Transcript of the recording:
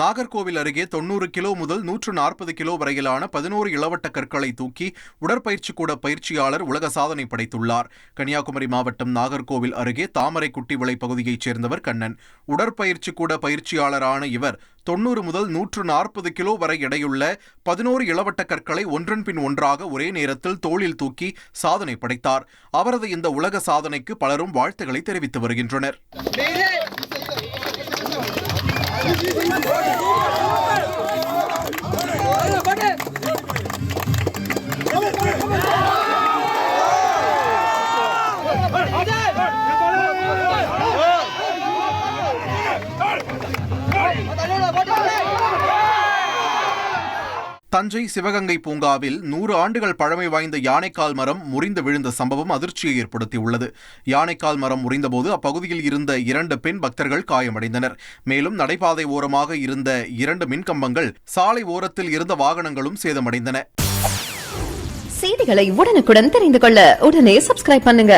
நாகர்கோவில் அருகே தொண்ணூறு கிலோ முதல் நூற்று நாற்பது கிலோ வரையிலான பதினோரு இளவட்ட கற்களை தூக்கி உடற்பயிற்சி கூட பயிற்சியாளர் உலக சாதனை படைத்துள்ளார். கன்னியாகுமரி மாவட்டம் நாகர்கோவில் அருகே தாமரைக்குட்டி விளை பகுதியைச் சேர்ந்தவர் கண்ணன். உடற்பயிற்சி கூட பயிற்சியாளரான இவர் தொண்ணூறு முதல் நூற்று நாற்பது கிலோ வரை எடையுள்ள பதினோரு இளவட்ட கற்களை ஒன்றன் பின் ஒன்றாக ஒரே நேரத்தில் தோளில் தூக்கி சாதனை படைத்தார். அவரது இந்த உலக சாதனைக்கு பலரும் வாழ்த்துக்களை தெரிவித்து வருகின்றனர். தஞ்சை சிவகங்கை பூங்காவில் நூறு ஆண்டுகள் பழமை வாய்ந்த யானைக்கால் மரம் முறிந்து விழுந்த சம்பவம் அதிர்ச்சியை ஏற்படுத்தியுள்ளது. யானைக்கால் மரம் முறிந்தபோது அப்பகுதியில் இருந்த இரண்டு பெண் பக்தர்கள் காயமடைந்தனர். மேலும் நடைபாதை ஓரமாக இருந்த இரண்டு மின்கம்பங்கள் சாலை ஓரத்தில் இருந்த வாகனங்களும் சேதமடைந்தன. செய்திகளை உடனுக்குடன் தெரிந்து கொள்ள உடனே சப்ஸ்கிரைப் பண்ணுங்க.